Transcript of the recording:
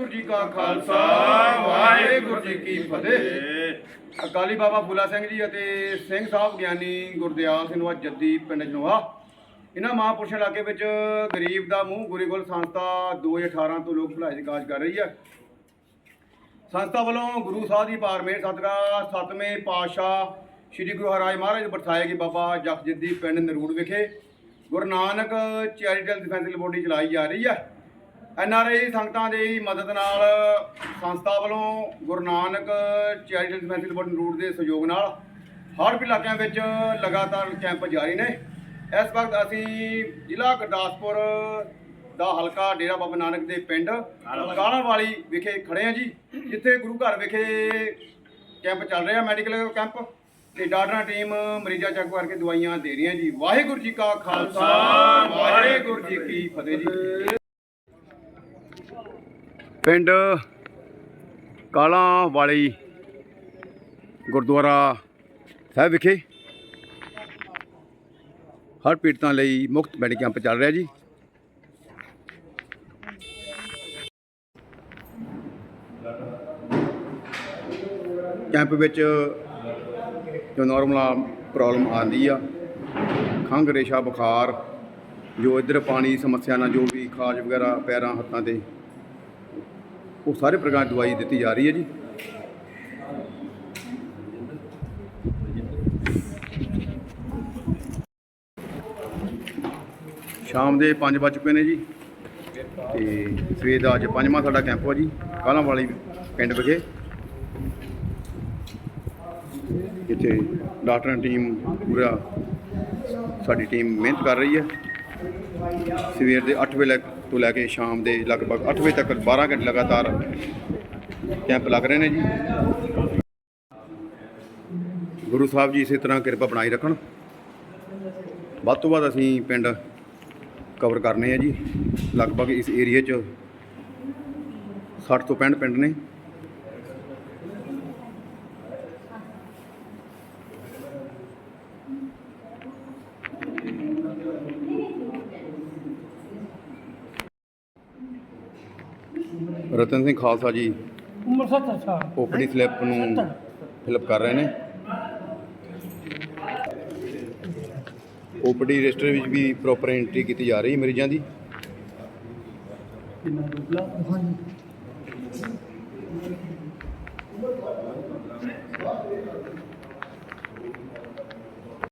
ਵਾਹਿਗੁਰੂ ਜੀ ਕਾ ਖਾਲਸਾ ਵਾਹਿਗੁਰੂ ਜੀ ਕੀ ਫਤਿਹ। ਅਕਾਲੀ ਬਾਬਾ ਫੂਲਾ ਸਿੰਘ ਜੀ ਅਤੇ ਸਿੰਘ ਸਾਹਿਬ ਗਿਆਨੀ ਗੁਰਦਿਆਲ ਸਿੰਘ ਵਾ ਜੱਦੀ ਪਿੰਡ ਜਨੋਆ ਇਹਨਾਂ ਮਹਾਂਪੁਰਸ਼ ਇਲਾਕੇ ਵਿੱਚ ਗਰੀਬ ਦਾ ਮੂੰਹ ਗੁਰੀਗੁਲ ਸੰਸਥਾ 2018 ਤੋਂ ਲੋਕ ਭਲਾਈ ਦੀ ਕਾਜ ਕਰ ਰਹੀ ਹੈ। ਸੰਸਥਾ ਵੱਲੋਂ ਗੁਰੂ ਸਾਹਿਬ ਦੀ ਪਾਰਮੇਰ ਸਦਕਾ ਸਤਵੇਂ ਪਾਤਸ਼ਾਹ ਸ੍ਰੀ ਗੁਰੂ ਹਰਿਰਾਜ ਮਹਾਰਾਜ ਦੇ ਬਰਸਾਏ ਗਏ ਬਾਬਾ ਜਗਜੀਤੀ ਪਿੰਡ ਨਰੂੜ ਵਿਖੇ। Guru Nanak charitable defence body ਚਲਾਈ ਜਾ ਰਹੀ ਹੈ। ਐਨ ਆਰ ਆਈ ਸੰਗਤਾਂ ਦੀ ਮਦਦ ਨਾਲ ਸੰਸਥਾ ਵੱਲੋਂ Guru Nanak charitable defence body Narur ਦੇ ਸਹਿਯੋਗ ਨਾਲ ਹੜ੍ਹ ਇਲਾਕਿਆਂ ਵਿੱਚ ਲਗਾਤਾਰ ਕੈਂਪ ਜਾਰੀ ਨੇ। ਇਸ ਵਕਤ ਅਸੀਂ ਜ਼ਿਲ੍ਹਾ ਗੁਰਦਾਸਪੁਰ ਦਾ ਹਲਕਾ ਡੇਰਾ ਬਾਬਾ ਨਾਨਕ ਦੇ ਪਿੰਡ ਕਾਲਾਂ ਵਾਲੀ ਵਿਖੇ ਖੜੇ ਆ ਜੀ ਜਿੱਥੇ ਗੁਰੂ ਘਰ ਵਿਖੇ ਕੈਂਪ ਚੱਲ ਰਿਹਾ ਮੈਡੀਕਲ ਕੈਂਪ ਤੇ ਡਾਕਟਰਾਂ ਟੀਮ ਮਰੀਜ਼ਾਂ ਚੱਕ ਕਰਕੇ ਦਵਾਈਆਂ ਦੇ ਰਹੀਆਂ ਜੀ। ਵਾਹਿਗੁਰੂ ਜੀ ਕਾ ਖਾਲਸਾ ਵਾਹਿਗੁਰੂ ਜੀ ਕੀ ਫਤਿਹ ਜੀ। ਪਿੰਡ ਕਾਲਾਂ ਵਾਲੀ ਗੁਰਦੁਆਰਾ ਸਾਹਿਬ ਵਿਖੇ ਹਰ ਪੀੜਤਾਂ ਲਈ ਮੁਫਤ ਮੈਡੀਕਲ ਕੈਂਪ ਚੱਲ ਰਿਹਾ ਜੀ। ਕੈਂਪ ਵਿੱਚ ਜੋ ਨਾਰਮਲ ਪ੍ਰੋਬਲਮ ਆਉਂਦੀ ਆ। ਖੰਘ, ਰੇਸ਼ਾ, ਬੁਖਾਰ, ਜੋ ਇਧਰ ਪਾਣੀ ਸਮੱਸਿਆ ਨਾਲ ਜੋ ਵੀ ਖਾਜ ਵਗੈਰਾ ਪੈਰਾਂ, ਹੱਥਾਂ ਤੇ ਉਹ ਸਾਰੇ ਪ੍ਰਕਾਰ ਦਵਾਈ ਦਿੱਤੀ ਜਾ ਰਹੀ ਹੈ ਜੀ। ਸ਼ਾਮ ਦੇ 5 ਵੱਜ ਚੁੱਕੇ ਨੇ ਜੀ। ਤੇ ਸਵੇਰ ਦਾ ਅੱਜ ਪੰਜਵਾਂ ਸਾਡਾ ਕੈਂਪ ਆ ਜੀ। ਕਾਲਾਂ ਵਾਲੀ ਪਿੰਡ ਵਿਖੇ। ਇੱਥੇ ਡਾਕਟਰਾਂ ਦੀ ਟੀਮ ਪੂਰਾ ਸਾਡੀ ਟੀਮ ਮਿਹਨਤ ਕਰ ਰਹੀ ਹੈ। ਸਵੇਰ ਦੇ 8 ਵਜੇ ਤੋਂ ਲੈ ਕੇ ਸ਼ਾਮ ਦੇ ਲਗਭਗ 8 ਵਜੇ ਤੱਕ 12 ਘੰਟੇ ਲਗਾਤਾਰ ਕੈਂਪ ਲੱਗ ਰਹੇ ਨੇ ਜੀ। ਗੁਰੂ ਸਾਹਿਬ ਜੀ ਇਸੇ ਤਰ੍ਹਾਂ ਕਿਰਪਾ ਬਣਾਈ ਰੱਖਣ। ਵੱਧ ਤੋਂ ਵੱਧ ਅਸੀਂ ਪਿੰਡ ਕਵਰ ਕਰਨੇ ਆ ਜੀ। ਲਗਭਗ ਇਸ ਏਰੀਏ 'ਚ 60 ਤੋਂ 65 ਪਿੰਡ ਨੇ। ਰਤਨ ਸਿੰਘ ਖਾਲਸਾ ਜੀ ਉਮਰ 70 ਸਾਲ। ਓਪੀਡੀ ਸਲਿੱਪ ਨੂੰ ਫਿਲਅਪ ਕਰ ਰਹੇ ਨੇ। ਓਪੀਡੀ ਰਜਿਸਟਰ ਵਿੱਚ ਵੀ ਪ੍ਰੋਪਰ ਐਂਟਰੀ ਕੀਤੀ ਜਾ ਰਹੀ ਹੈ ਮਰੀਜ਼ਾਂ ਦੀ। ਕਿੰਨਾ ਰੁਪਲਾ ਹਾਂਜੀ।